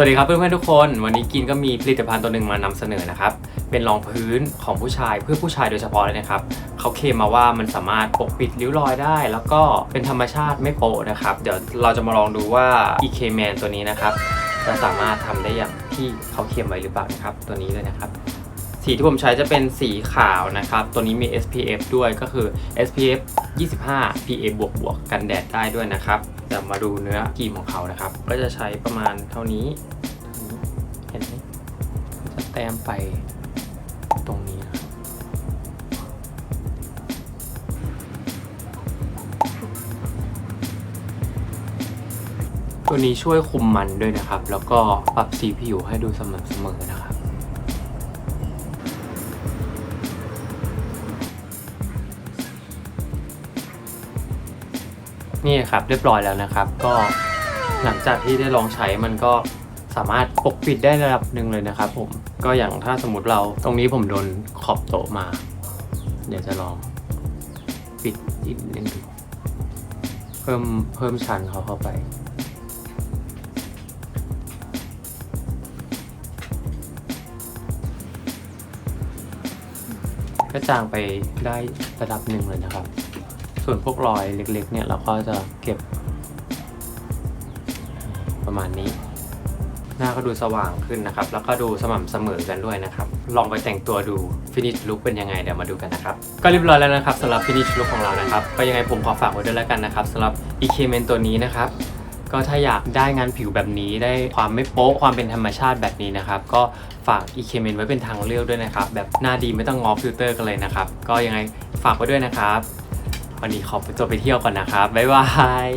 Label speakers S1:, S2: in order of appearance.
S1: สวัสดีครับเพื่อนๆทุกคนวันนี้กินก็มีผลิตภัณฑ์ตัวหนึ่งมานำเสนอนะครับ เป็นรองพื้นของผู้ชายเพื่อผู้ชายโดยเฉพาะเลยนะครับเขาเคลมมาว่ามันสามารถปกปิดริ้วรอยได้ แล้วก็เป็นธรรมชาติไม่โปะนะครับ เดี๋ยวเราจะมาลองดูว่า EK Man ตัวนี้นะครับจะสามารถทำได้อย่างที่เขาเคลมไว้หรือเปล่านะครับตัวนี้เลยนะครับ สีที่ผมใช้จะเป็นสีขาวนะครับ ตัวนี้มี SPF ด้วยก็คือ SPF 25 PA บวกบวกกันแดดได้ด้วยนะครับเดี๋ยวมาดูเนื้อครีมของเขานะครับ ก็จะใช้ประมาณเท่านี้ เห็นไหมจะแต้มไปตรงนี้นะครับตัวนี้ช่วยคุมมันด้วยนะครับ แล้วก็ปรับสีผิวให้ดูสม่ำเสมอนะครับ นี่ครับเรียบร้อยแล้วนะครับ ก็หลังจากที่ได้ลองใช้มันก็สามารถปกปิดได้ระดับหนึ่งเลยนะครับผมก็อย่างถ้าสมมติเราตรงนี้ผมโดนขอบโต๊ะมา เดี๋ยวจะลองปิดอีกนิดนึงเพิ่มเพิ่มชั้นเขาเข้าไปก็จางไปได้ระดับหนึ่งเลยนะครับ ส่วนพวกรอยเล็กๆ เนี่ยเราก็จะเก็บ ประมาณนี้ หน้าก็ดูสว่างขึ้นนะครับ แล้วก็ดูสม่ำเสมอกันด้วยนะครับ ลองไปแต่งตัวดูฟินิชลุคเป็นยังไงเดี๋ยวมาดูกันนะครับ ก็เรียบร้อยแล้วนะครับสำหรับฟินิชลุคของเรานะครับ ก็ยังไงผมขอฝากไว้ด้วยแล้วกันนะครับสำหรับ e k m e n ตัวนี้นะครับก็ถ้าอยากได้งานผิวแบบนี้ได้ความไม่โป๊ะความเป็นธรรมชาติแบบนี้นะครับ ก็ฝาก e k m e n ไว้เป็นทางเลือกด้วยนะครับ แบบหน้าดีไม่ต้องงอฟิลเตอร์กันเลยนะครับ ก็ยังไงฝากไว้ด้วยนะครับ วันนี้ขอตัวไปเที่ยวก่อนนะครับ บ๊ายบาย